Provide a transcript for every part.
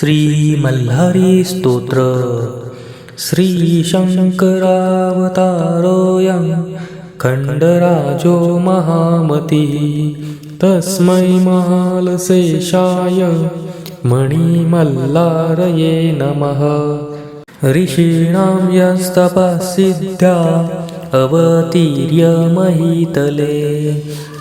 श्री मल्हारी स्तोत्र श्री शङ्करावतारोऽयं खण्डराजो महामती। तस्मै महालशेषाय मणिमल्लारये नमः। ऋषीणां यस्तपसिद्ध्या अवतीर्य महीतले।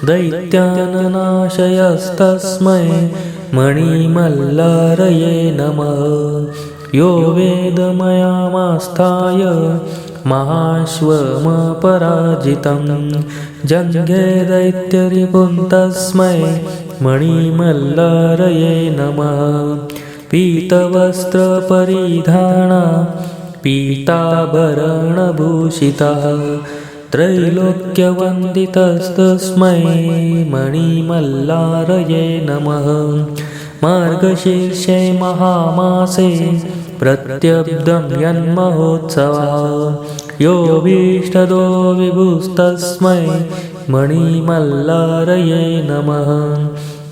दैत्याननाशयस्तस्मै मणिमल्लारये नमः। यो वेदमयामास्थाय महाश्वमपराजितं। जङ्घे दैत्यरिपुं तस्मै मणिमल्लारये नमः। पीतवस्त्रपरिधाना पीताभरणभूषितः त्रैलोक्यवन्दितस्तस्मै मणिमल्लारये नमः। मार्गशीर्षे महामासे प्रत्यब्दं यन्महोत्सवः योऽभीष्टदो विभुस्तस्मै मणिमल्लारये नमः।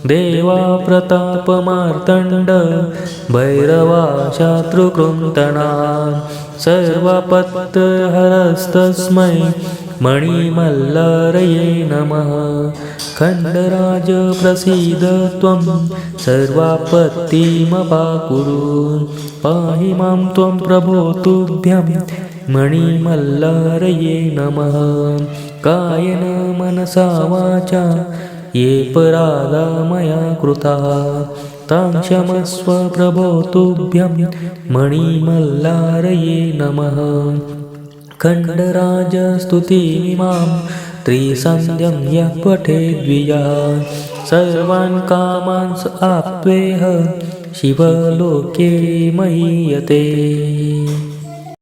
देवा प्रतापमार्तण्ड भैरवा शत्रुकृन्तणा सर्वपत्तहरस्तस्मै मणिमल्लारये नमः। खण्डराज प्रसीद त्वं सर्वापत्तिमपाकुरु। पाहि मां त्वं प्रभो तुभ्यं मणिमल्लारये नमः। कायेन मनसा वाचा ये पराधा मया कृताः। तां क्षमस्व प्रभो तुभ्यं मणिमल्लारये नमः। खण्डराजस्तुतिमिमां त्रिसन्ध्यं यः पठेद्विया सर्वान् कामान् स आप्त्वेह शिवलोके महीयते।